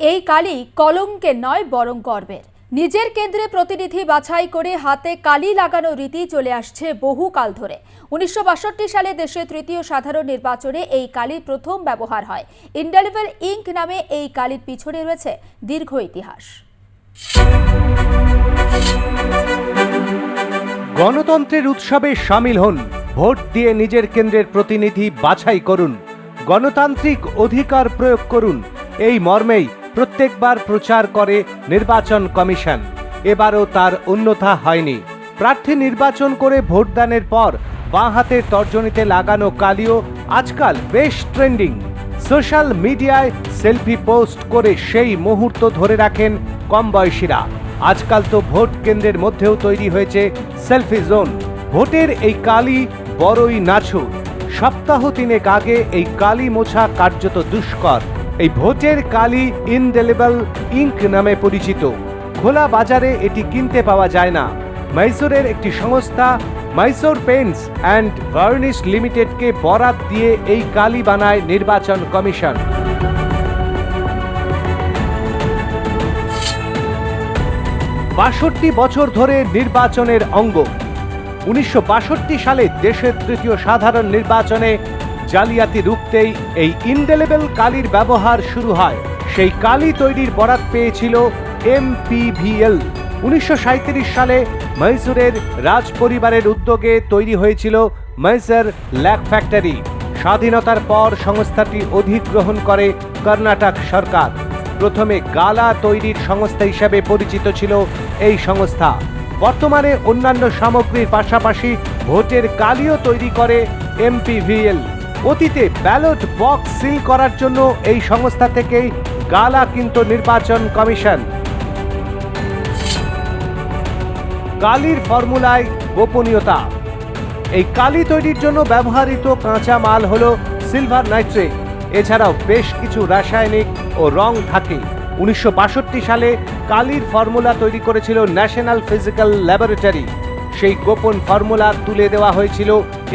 এই কালি কলঙ্কের নয়, বরং গর্বের। নিজের কেন্দ্রে প্রতিনিধি বাছাই করে হাতে কালি লাগানো রীতি চলে আসছে বহুকাল ধরে। উনিশশো বাষট্টি সালে দেশে তৃতীয় সাধারণ নির্বাচনে এই কালির প্রথম ব্যবহার হয়। ইন্ডালিভেল ইঙ্ক নামে এই কালির পিছনে রয়েছে দীর্ঘ ইতিহাস। গণতন্ত্রের উৎসবে সামিল হন, ভোট দিয়ে নিজের কেন্দ্রের প্রতিনিধি বাছাই করুন, গণতান্ত্রিক অধিকার প্রয়োগ করুন, এই মর্মেই প্রত্যেকবার প্রচার করে নির্বাচন কমিশন। এবারও তার অন্যথা হয়নি। প্রার্থী নির্বাচন করে ভোটদানের পর বাঁ হাতের তর্জনীতে লাগানো কালিও আজকাল বেশ ট্রেন্ডিং। সোশ্যাল মিডিয়ায় সেলফি পোস্ট করে সেই মুহূর্ত ধরে রাখেন কম বয়সীরা আজকাল তো ভোট কেন্দ্রের মধ্যেও তৈরি হয়েছে সেলফি জোন। ভোটের এই কালি বড়ই নাছুর সপ্তাহ তিনেক আগে এই কালি মোছা কার্যত দুষ্কর। এই ভোটের কালি ইনডেলিবল ইঙ্ক নামে পরিচিত। খোলা বাজারে এটি কিনতে পাওয়া যায় না। মাইসোরের একটি সংস্থা, মাইসোর পেন্টস অ্যান্ড ভার্নিশ লিমিটেডকে বরাত দিয়ে এই কালি বানায় নির্বাচন কমিশন। বাষট্টি বছর ধরে নির্বাচনের অঙ্গ। উনিশশো বাষট্টি সালে দেশের তৃতীয় সাধারণ নির্বাচনে জালিয়াতি রুখতেই এই ইনডেলেবল কালির ব্যবহার শুরু হয়। সেই কালি তৈরির বরাত পেয়েছিল এমপিভিএল উনিশশো সাঁইত্রিশ সালে মহীশূরের রাজ পরিবারের উদ্যোগে তৈরি হয়েছিল মহীশূর ল্যাক ফ্যাক্টরি। স্বাধীনতার পর সংস্থাটি অধিগ্রহণ করে কর্ণাটক সরকার। প্রথমে গালা তৈরির সংস্থা হিসাবে পরিচিত ছিল এই সংস্থা। বর্তমানে অন্যান্য সামগ্রীর পাশাপাশি ভোটের কালিও তৈরি করে এমপিভিএল অতীতে ব্যালট বক্স সিল করার জন্য এই সংস্থা থেকেই গালা কিন্তু নির্বাচন কমিশন। কালির ফর্মুলায় গোপনীয়তা। এই কালি তৈরির জন্য ব্যবহৃত কাঁচা মাল হলো সিলভার নাইট্রেট এছাড়াও বেশ কিছু রাসায়নিক ও রং থাকে উনিশশো বাষট্টি সালে কালির ফর্মুলা তৈরি করেছিল ন্যাশনাল ফিজিক্যাল ল্যাবরেটরি সেই গোপন ফর্মুলা তুলে দেওয়া হয়েছিল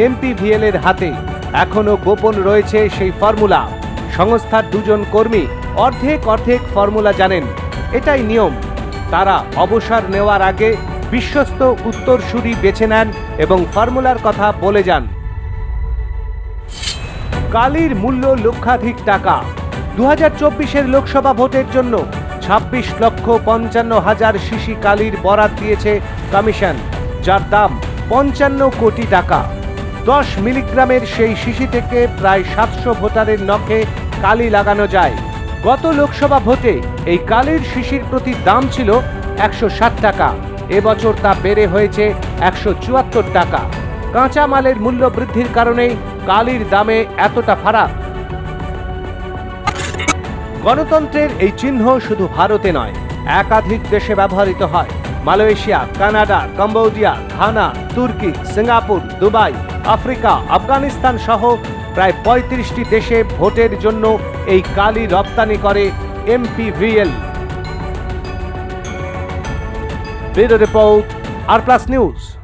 এমপিভিএল এর হাতে। এখনও গোপন রয়েছে সেই ফর্মুলা। সংস্থার দুজন কর্মী অর্ধেক অর্ধেক ফর্মুলা জানেন। এটাই নিয়ম। তারা অবসর নেওয়ার আগে বিশ্বস্ত উত্তরসূরি বেছে নেন এবং ফর্মুলার কথা বলে যান। কালির মূল্য লক্ষাধিক টাকা। দু হাজার চব্বিশের লোকসভা ভোটের জন্য ছাব্বিশ লক্ষ পঞ্চান্ন হাজার শিশি কালির বরাত দিয়েছে কমিশন, যার দাম পঞ্চান্ন কোটি টাকা। দশ মিলিগ্রামের সেই শিশি থেকে প্রায় সাতশো ভোটারের নখে কালি লাগানো যায়। গত লোকসভা ভোটে এই কালির শিশির প্রতি দাম ছিল একশো ষাট টাকা। এবছর তা বেড়ে হয়েছে একশো চুয়াত্তর টাকা। কাঁচা মালের মূল্য বৃদ্ধির কারণে কালির দামে এতটা ফারাক। গণতন্ত্রের এই চিহ্ন শুধু ভারতে নয়, একাধিক দেশে ব্যবহৃত হয়। মালয়েশিয়া, কানাডা, কম্বোডিয়া, ঘানা, তুর্কি, সিঙ্গাপুর, দুবাই আফ্রিকা, আফগানিস্তান সহ প্রায় পঁয়ত্রিশটি দেশে ভোটের জন্য এই কালি রপ্তানি করে MPVL. Report, R plus news.